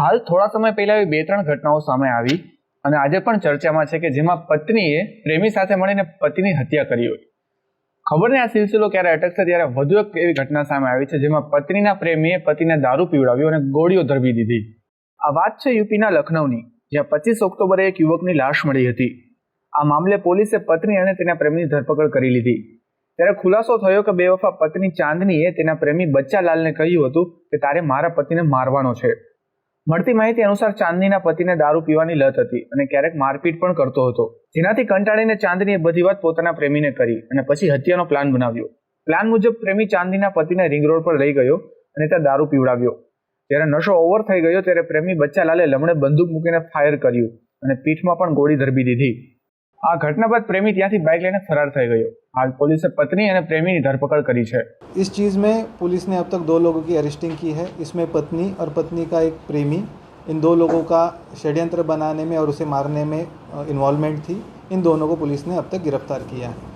હાલ થોડા સમય પહેલા એવી બે ત્રણ ઘટનાઓ સામે આવી અને આજે પણ ચર્ચામાં છે કે જેમાં પત્નીએ પ્રેમી સાથે મળીને પતિની હત્યા કરી હોય. ખબર નહીં આ સિલસિલો ક્યારે અટકશે ત્યારે વધુ એક એવી ઘટના સામે આવી છે જેમાં પત્નીના પ્રેમીએ પતિને દારૂ પીવડાવ્યો અને ગોળીઓ ધરવી દીધી. આ વાત છે યુપીના લખનૌની, જ્યાં પચીસ ઓક્ટોબરે એક યુવકની લાશ મળી હતી. આ મામલે પોલીસે પત્ની અને તેના પ્રેમીની ધરપકડ કરી લીધી. ત્યારે ખુલાસો થયો કે બેવફા પત્ની ચાંદનીએ તેના પ્રેમી બચ્ચાલાલને કહ્યું હતું કે તારે મારા પતિને મારવાનો છે. મળતી માહિતી અનુસાર ચાંદનીના પતિને દારૂ પીવાની લત હતી અને ક્યારેક મારપીટ પણ કરતો હતો. જેનાથી કંટાળીને ચાંદનીએ બધી વાત પોતાના પ્રેમીને કરી અને પછી હત્યાનો પ્લાન બનાવ્યો. પ્લાન મુજબ પ્રેમી ચાંદનીના પતિને રિંગ રોડ પર લઈ ગયો અને ત્યાં દારૂ પીવડાવ્યો. જ્યારે નશો ઓવર થઈ ગયો ત્યારે પ્રેમી બચ્ચાલાલે લમણે બંદૂક મૂકીને ફાયર કર્યું અને પીઠમાં પણ ગોળી ધરબી દીધી. આ ઘટના બાદ પ્રેમી ત્યાંથી બાઇક લઈને ફરાર થઈ ગયો હાલ પોલીસે પત્ની અને પ્રેમીની ધરપકડ કરી છે इस चीज़ में पुलिस ने अब तक दो लोगों की अरेस्टिंग की है इसमें पत्नी और पत्नी का एक प्रेमी इन दो लोगों का षड्यंत्र बनाने में और उसे मारने में इन्वॉल्वमेंट थी इन दोनों को पुलिस ने अब तक गिरफ्तार किया है